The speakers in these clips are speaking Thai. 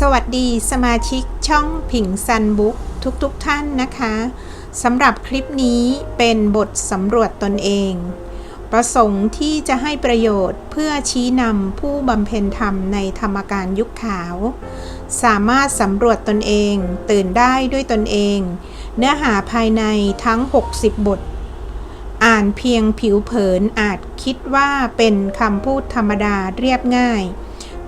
สวัสดีสมาชิกช่องผิงซันบุ๊กทุกๆทท่านนะคะสำหรับคลิปนี้เป็นบทสำรวจตนเอง ประสงค์ที่จะให้ประโยชน์เพื่อชี้นำผู้บำเพ็ญธรรมในธรรมการยุคขาว สามารถสำรวจตนเองตื่นได้ด้วยตนเอง เนื้อหาภายในทั้ง 60 บท อ่านเพียงผิวเผินอาจคิดว่าเป็นคำพูดธรรมดาเรียบง่าย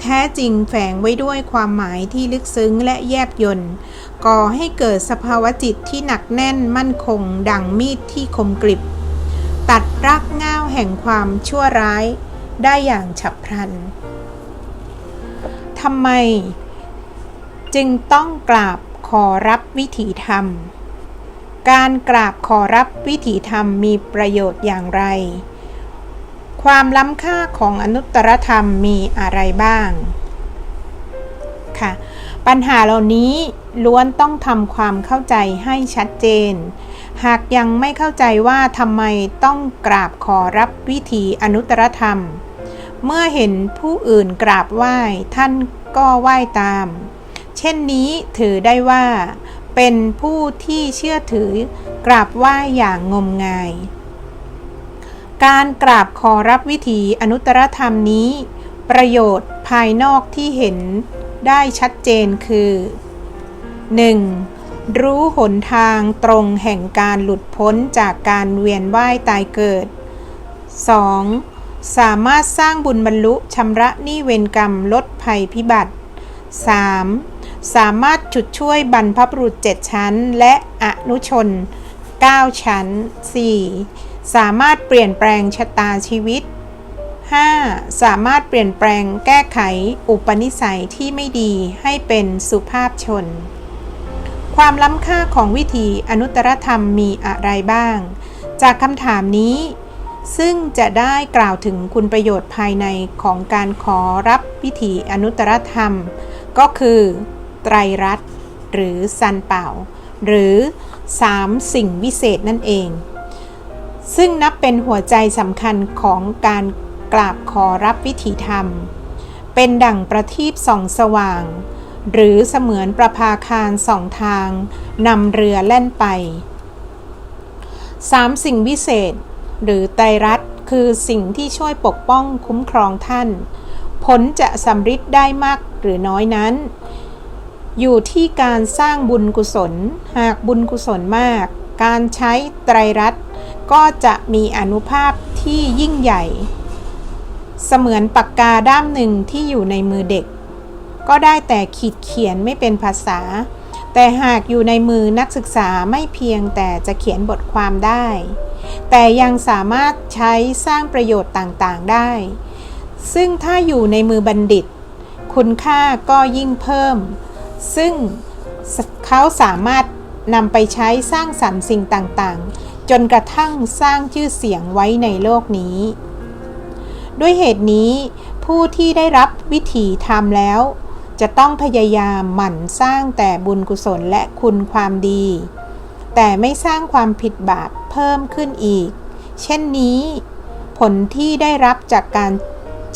แท้จริงแฝงไว้ด้วยความหมายที่ลึกซึ้งและแยบยนต์ก่อให้เกิดสภาวะจิตที่หนักแน่นมั่นคง ดังมีดที่คมกริบ ตัดรากง่าวแห่งความชั่วร้ายได้อย่างฉับพลันทำไม จึงต้องกราบขอรับวิถีธรรม การกราบขอรับวิถีธรรมมีประโยชน์อย่างไร ความล้ำค่าของอนุตตรธรรมมีอะไรบ้าง ค่ะ ปัญหาเหล่านี้ล้วนต้องทำความเข้าใจให้ชัดเจน หากยังไม่เข้าใจว่าทำไมต้องกราบขอรับวิถีอนุตตรธรรม เมื่อเห็นผู้อื่นกราบไหว้ท่านก็ไหว้ตาม เช่นนี้ถือได้ว่า เป็นผู้ที่เชื่อถือกราบไหว้อย่างงมงาย การกราบขอรับวิถีอนุตตรธรรมนี้ ประโยชน์ภายนอกที่เห็นได้ชัดเจนคือ 1. รู้หนทางตรงแห่งการหลุดพ้นจากการเวียนว่ายตายเกิด 2. สามารถสร้างบุญบรรลุชำระหนี้เวรกรรมลดภัยพิบัติ 3. สามารถจุดช่วยบรรพบุรุษเจ็ดชั้น และอนุชน 9 ชั้น 4. สามารถเปลี่ยนแปลงชะตาชีวิต 5. สามารถเปลี่ยนแปลงแก้ไขอุปนิสัยที่ไม่ดีให้เป็นสุภาพชน ความล้ำค่าของวิธีอนุตตรธรรมมีอะไรบ้าง จากคำถามนี้ ซึ่งจะได้กล่าวถึงคุณประโยชน์ภายในของการขอรับวิถีอนุตตรธรรม ก็คือ ไตรรัตน์หรือซันเป่า หรือ 3 สิ่งวิเศษนั่นเอง ซึ่งนับเป็นหัวใจสำคัญของการกราบขอรับวิถีธรรม เป็นดั่งประทีปส่องสว่าง หรือเสมือนประภาคารสองทางนำเรือแล่นไปสามสิ่งวิเศษ หรือไตรรัตคือสิ่งที่ช่วยปกป้องคุ้มครองท่าน ผลจะสำฤทธิ์ได้มากหรือน้อยนั้น อยู่ที่การสร้างบุญกุศล หากบุญกุศลมาก การใช้ไตรรัต ก็จะมีอนุภาพที่ยิ่งใหญ่ เสมือนปากกาด้ามหนึ่งที่อยู่ในมือเด็ก ก็ได้แต่ขีดเขียนไม่เป็นภาษา แต่หากอยู่ในมือนักศึกษาไม่เพียงแต่จะเขียนบทความได้ แต่ยังสามารถใช้สร้างประโยชน์ต่างๆได้ ซึ่งถ้าอยู่ในมือบัณฑิต คุณค่าก็ยิ่งเพิ่ม ซึ่งเขาสามารถนำไปใช้สร้างสรรค์สิ่งต่างๆ จนกระทั่งสร้างชื่อเสียงไว้ในโลกนี้ ด้วยเหตุนี้ ผู้ที่ได้รับวิถีธรรมแล้ว จะต้องพยายามหมั่นสร้างแต่บุญกุศลและคุณความดี แต่ไม่สร้างความผิดบาปเพิ่มขึ้นอีก เช่นนี้ ผลที่ได้รับจากการ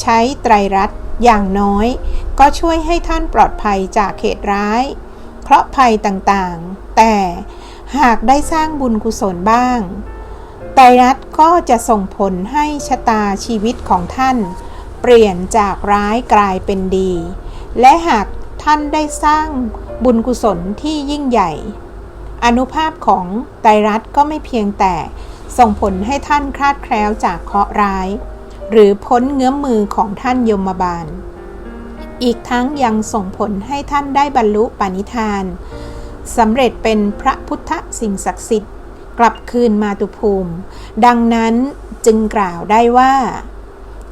ใช้ไตรรัตน์อย่างน้อย ก็ช่วยให้ท่านปลอดภัยจากเหตุร้าย เคราะห์ภัยต่างๆ แต่ หากได้สร้างบุญกุศลบ้าง ไตรรัตก็จะส่งผลให้ชะตาชีวิตของท่าน เปลี่ยนจากร้ายกลายเป็นดี และหากท่านได้สร้างบุญกุศลที่ยิ่งใหญ่ อนุภาพของไตรรัตก็ไม่เพียงแต่ส่งผลให้ท่านคลาดแคล้วจากเคราะห์ร้าย หรือพ้นเงื้อมมือของท่านยมบาล อีกทั้งยังส่งผลให้ท่านได้บรรลุปณิธาน สำเร็จเป็นพระพุทธสิ่งศักดิ์สิทธิ์ กลับคืนมาตุภูมิ ดังนั้นจึงกล่าวได้ว่า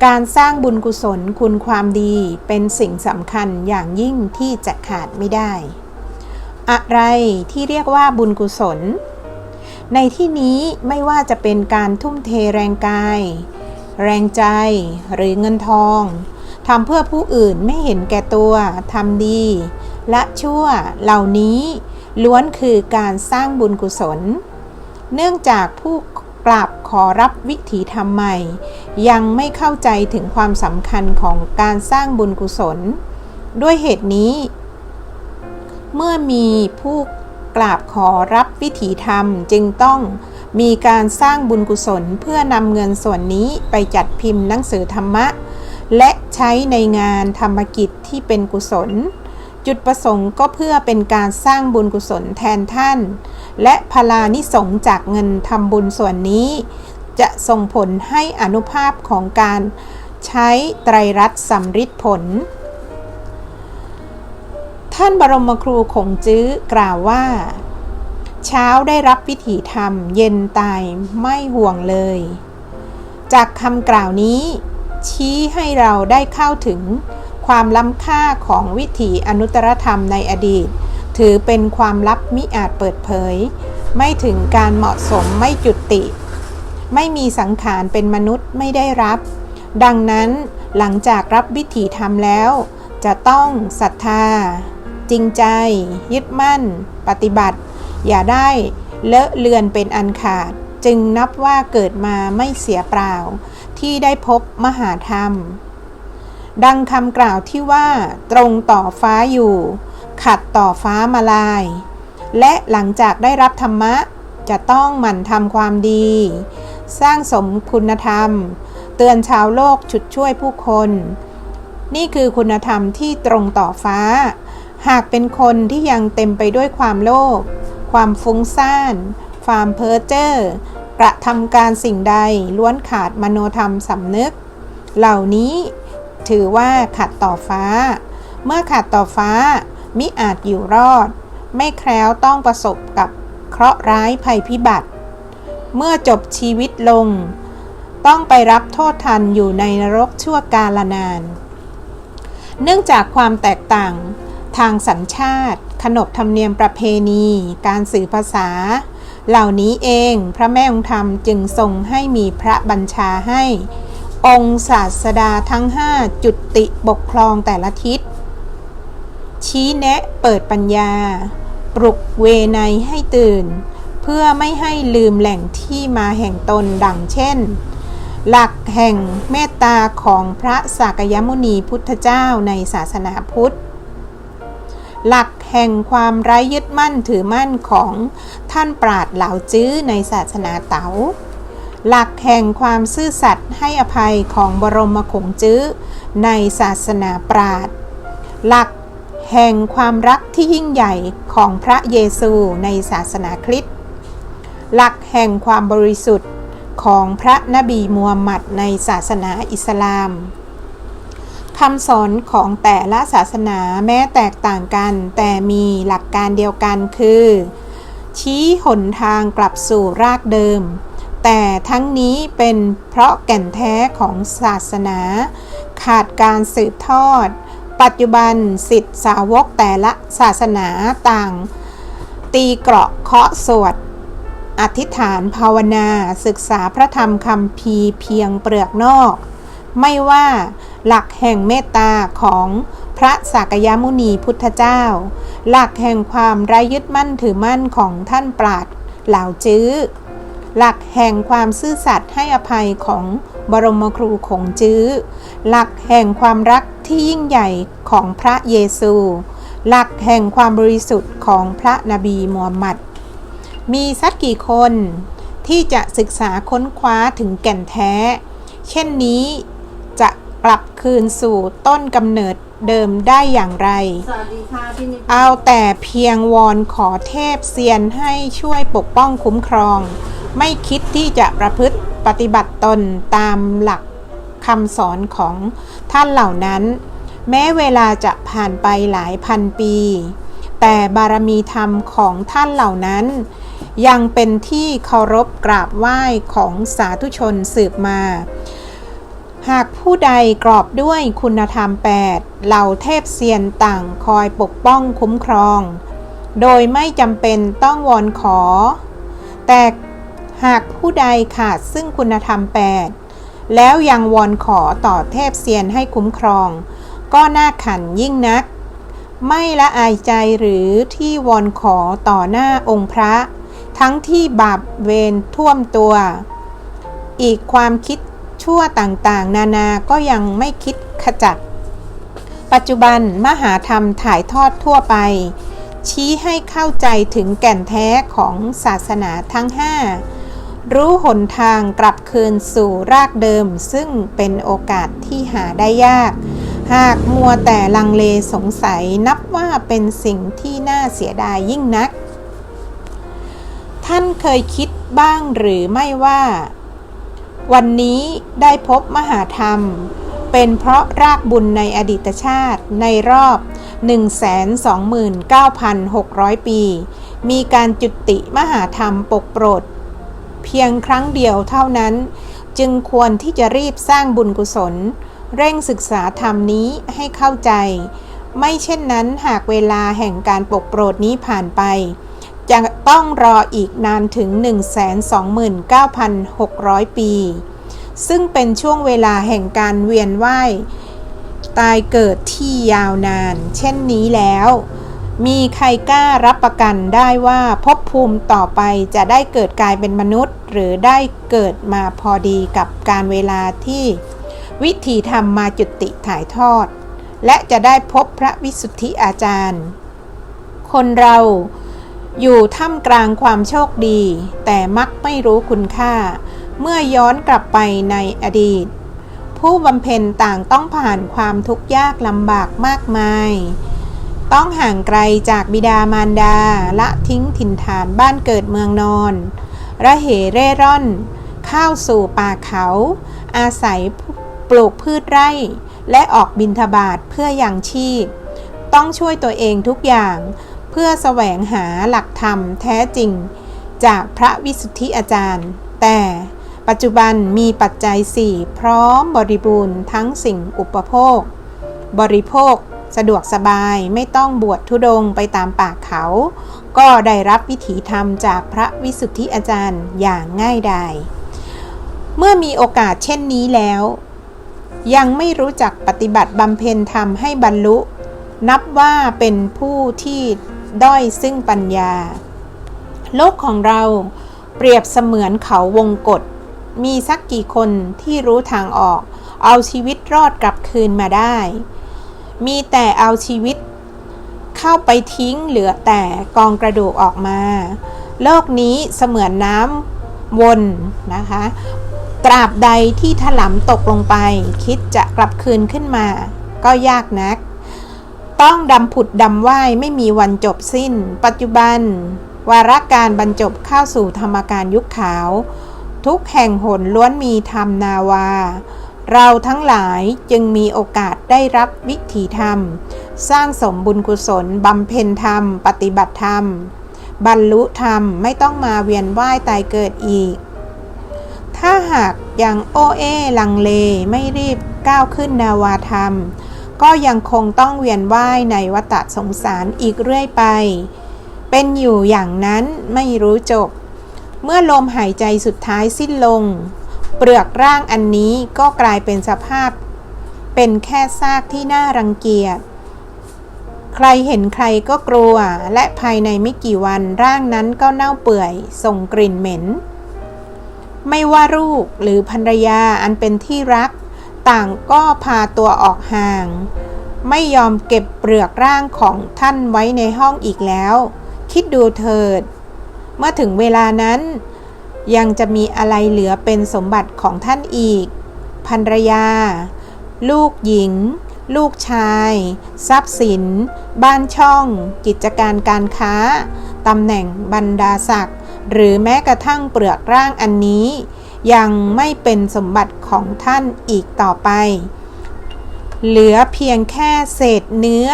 การสร้างบุญกุศลคุณความดีเป็นสิ่งสำคัญอย่างยิ่งที่จะขาดไม่ได้ อะไรที่เรียกว่าบุญกุศล ในที่นี้ไม่ว่าจะเป็นการทุ่มเทแรงกาย แรงใจหรือเงินทองทำเพื่อผู้อื่นไม่เห็นแก่ตัว ทำดี และชั่วเหล่านี้ ล้วนคือการสร้างบุญกุศล เนื่องจากผู้กราบขอรับวิถีธรรมใหม่ ยังไม่เข้าใจถึงความสำคัญของการสร้างบุญกุศล ด้วยเหตุนี้ เมื่อมีผู้กราบขอรับวิถีธรรมจึงต้องมีการสร้างบุญกุศลเพื่อนำเงินส่วนนี้ไปจัดพิมพ์หนังสือธรรมะ และใช้ในงานธรรมกิจที่เป็นกุศล จุดประสงค์ก็เพื่อเป็นการสร้างบุญกุศลแทนท่าน และพลานิสงจากเงินทำบุญส่วนนี้ จะส่งผลให้อนุภาพของการใช้ไตรรัตน์สำริดผล ท่านบรมครูขงจื้อกล่าวว่า เช้าได้รับวิถีธรรม เย็นตายไม่ห่วงเลย จากคำกล่าวนี้ ชี้ให้เราได้เข้าถึง ความล้ำค่าของวิถีอนุตตรธรรมในอดีต ถือเป็นความลับมิอาจเปิดเผย ไม่ถึงการเหมาะสมไม่จุติ ไม่มีสังขารเป็นมนุษย์ไม่ได้รับ ดังนั้นหลังจากรับวิถีธรรมแล้ว จะต้องศรัทธา จริงใจ ยึดมั่น ปฏิบัติ อย่าได้เลอะเลือนเป็นอันขาด จึงนับว่าเกิดมาไม่เสียเปล่า ที่ได้พบมหาธรรม ดังคำกล่าวที่ว่า ตรงต่อฟ้าอยู่ ขัดต่อฟ้ามาลาย และหลังจากได้รับธรรมะ จะต้องหมั่นทำความดี สร้างสมคุณธรรม เตือนชาวโลกฉุดช่วยผู้คน นี่คือคุณธรรมที่ตรงต่อฟ้า หากเป็นคนที่ยังเต็มไปด้วยความโลภความฟุ้งซ่าน ความเพ้อเจ้อกระทำการสิ่งใดล้วนขาดมโนธรรมสำนึก เหล่านี้ ถือว่าขัดต่อฟ้า เมื่อขัดต่อฟ้า มิอาจอยู่รอด ไม่แคล้วต้องประสบกับเคราะห์ร้ายภัยพิบัติ เมื่อจบชีวิตลง ต้องไปรับโทษทันอยู่ในนรกชั่วกาลนาน เนื่องจากความแตกต่างทางสัญชาติ ขนบธรรมเนียมประเพณี การสื่อภาษา เหล่านี้เองพระแม่องค์ธรรมจึงทรงให้มีพระบัญชาให้ องค์ศาสดาทั้งห้าจุติปกครองแต่ละทิศ ชี้แนะเปิดปัญญา ปลุกเวไนให้ตื่น เพื่อไม่ให้ลืมแหล่งที่มาแห่งตนดังเช่น หลักแห่งเมตตาของพระสากยมุนีพุทธเจ้าในศาสนาพุทธ หลักแห่งความไร้ยึดมั่นถือมั่นของท่านปราดเหล่าจื้อในศาสนาเต๋า หลักแห่งความซื่อสัตย์ให้อภัยของบรมคงจื้อในศาสนาปราดหลักแห่งความรักที่ยิ่งใหญ่ของพระเยซูในศาสนาคริสต์หลักแห่งความบริสุทธิ์ของพระนบีมูฮัมหมัดในศาสนาอิสลามคำสอนของแต่ละศาสนาแม้แตกต่างกัน แต่มีหลักการเดียวกันคือ ชี้หนทางกลับสู่รากเดิม แต่ทั้งนี้เป็นเพราะแก่นแท้ของศาสนา ขาดการสืบทอด ปัจจุบันสิทธิสาวกแต่ละศาสนาต่าง ตีเกราะเคาะสวด อธิษฐานภาวนาศึกษาพระธรรมคำพีเพียงเปลือกนอก ไม่ว่าหลักแห่งเมตตาของพระสากยมุนีพุทธเจ้า หลักแห่งความไร้ยึดมั่นถือมั่นของท่านปราดเหล่าจื้อ หลักแห่งความซื่อสัตย์ให้อภัยของบรมครูขงจื้อ หลักแห่งความรักที่ยิ่งใหญ่ของพระเยซู หลักแห่งความบริสุทธิ์ของพระนบีมูฮัมหมัด มีสักกี่คนที่จะศึกษาค้นคว้าถึงแก่นแท้ เช่นนี้จะกลับคืนสู่ต้นกำเนิดเดิมได้อย่างไรสวัสดีค่ะพี่นิพนธ์เอาแต่เพียงวอนขอเทพเซียนให้ช่วยปกป้องคุ้มครอง ไม่คิดที่จะประพฤติปฏิบัติตนตามหลักคำสอนของท่านเหล่านั้น แม้เวลาจะผ่านไปหลายพันปี แต่บารมีธรรมของท่านเหล่านั้น ยังเป็นที่เคารพกราบไหว้ของสาธุชนสืบมา หากผู้ใดกรอบด้วยคุณธรรม 8 เหล่าเทพเซียนต่างคอยปกป้องคุ้มครอง โดยไม่จำเป็นต้องวอนขอ แต่ หากผู้ใดขาดซึ่งคุณธรรม 8 แล้วยังวอนขอต่อเทพเซียนให้คุ้มครอง ก็น่าขันยิ่งนัก ไม่ละอายใจหรือที่วอนขอต่อหน้าองค์พระ ทั้งที่บาปเวรท่วมตัว อีกความคิดชั่วต่างๆ นานาก็ยังไม่คิดขจัด ปัจจุบันมหาธรรมถ่ายทอดทั่วไป ชี้ให้เข้าใจถึงแก่นแท้ของศาสนาทั้งห้า รู้หนทางกลับคืนสู่รากเดิม ซึ่งเป็นโอกาสที่หาได้ยาก หากมัวแต่ลังเลสงสัยนับว่าเป็นสิ่งที่น่าเสียดายยิ่งนัก ท่านเคยคิดบ้างหรือไม่ว่า วันนี้ได้พบมหาธรรม เป็นเพราะรากบุญในอดีตชาติในรอบ 129,600 ปี มีการจุติมหาธรรมปกโปรด เพียงครั้งเดียวเท่านั้น จึงควรที่จะรีบสร้างบุญกุศล เร่งศึกษาธรรมนี้ให้เข้าใจ ไม่เช่นนั้นหากเวลาแห่งการปกโปรดนี้ผ่านไป จะต้องรออีกนานถึง 129,600 ปี ซึ่งเป็นช่วงเวลาแห่งการเวียนว่ายตายเกิดที่ยาวนาน เช่นนี้แล้ว มีใครกล้ารับประกันได้ว่าภพภูมิต่อไปจะได้เกิดกลายเป็นมนุษย์ หรือได้เกิดมาพอดีกับการเวลาที่วิธีทำมาจุติถ่ายทอด และจะได้พบพระวิสุทธิอาจารย์ คนเราอยู่ท่ามกลางความโชคดี แต่มักไม่รู้คุณค่า เมื่อย้อนกลับไปในอดีต ผู้บำเพ็ญต่างต้องผ่านความทุกข์ยากลำบากมากมาย ต้องห่างไกลจากบิดามารดา ละทิ้งถิ่นฐานบ้านเกิดเมืองนอน ระเหเร่ร่อน เข้าสู่ป่าเขา อาศัยปลูกพืชไร่ และออกบินทบาทเพื่ออยังชีพ ต้องช่วยตัวเองทุกอย่าง เพื่อแสวงหาหลักธรรมแท้จริง จากพระวิสุทธิอาจารย์ แต่ปัจจุบันมีปัจจัยสี่พร้อมบริบูรณ์ทั้งสิ่งอุปโภค บริโภค สะดวกสบายไม่ต้องบวชทุดงไปตามป่าเขา ก็ได้รับวิถีธรรมจากพระวิสุทธิอาจารย์อย่างง่ายดาย เมื่อมีโอกาสเช่นนี้แล้ว ยังไม่รู้จักปฏิบัติบำเพ็ญธรรมให้บรรลุ นับว่าเป็นผู้ที่ด้อยซึ่งปัญญา โลกของเราเปรียบเสมือนเขาวงกฏมีสักกี่คนที่รู้ทางออก เอาชีวิตรอดกลับคืนมาได้ มีแต่เอาชีวิต เข้าไปทิ้งเหลือแต่กองกระดูกออกมา โลกนี้เสมือนน้ำวนนะคะ ตราบใดที่ถลำตกลงไป คิดจะกลับคืนขึ้นมา ก็ยากนัก ต้องดำผุดดำว่ายไม่มีวันจบสิ้น ปัจจุบัน วาระการบรรจบเข้าสู่ธรรมการยุคขาว ทุกแห่งหนล้วนมีธรรมนาวา เราทั้งหลายจึงมีโอกาสได้รับวิถีธรรม สร้างสมบุญกุศลบำเพ็ญธรรม ปฏิบัติธรรม บรรลุธรรมไม่ต้องมาเวียนว่ายตายเกิดอีก ถ้าหากยังโอเอลังเลไม่รีบก้าวขึ้นนาวาธรรม ก็ยังคงต้องเวียนว่ายในวัฏสงสารอีกเรื่อยไป เป็นอยู่อย่างนั้นไม่รู้จบ เมื่อลมหายใจสุดท้ายสิ้นลง เปลือกร่างอันนี้ก็กลายเป็นสภาพ เป็นแค่ซากที่น่ารังเกียจ ใครเห็นใครก็กลัว และภายในไม่กี่วันร่างนั้นก็เน่าเปื่อย ส่งกลิ่นเหม็น ไม่ว่าลูกหรือภรรยาอันเป็นที่รัก ต่างก็พาตัวออกห่าง ไม่ยอมเก็บเปลือกร่างของท่านไว้ในห้องอีกแล้ว คิดดูเถิด เมื่อถึงเวลานั้น ยังจะมีอะไรเหลือเป็นสมบัติของท่านอีกภรรยา ลูกหญิง ลูกชาย ทรัพย์สิน บ้านช่อง กิจการการค้าตำแหน่งบรรดาศักดิ์หรือแม้กระทั่งเปลือกร่างอันนี้ ยังไม่เป็นสมบัติของท่านอีกต่อไป เหลือเพียงแค่เศษเนื้อ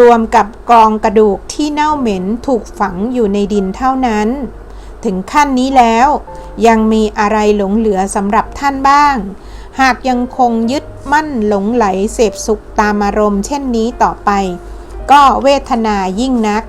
รวมกับกองกระดูกที่เน่าเหม็นถูกฝังอยู่ในดินเท่านั้น ถึงขั้นนี้แล้ว ยังมีอะไรหลงเหลือสำหรับท่านบ้าง หากยังคงยึดมั่นหลงไหลเสพสุขตามอารมณ์เช่นนี้ต่อไป ก็เวทนายิ่งนัก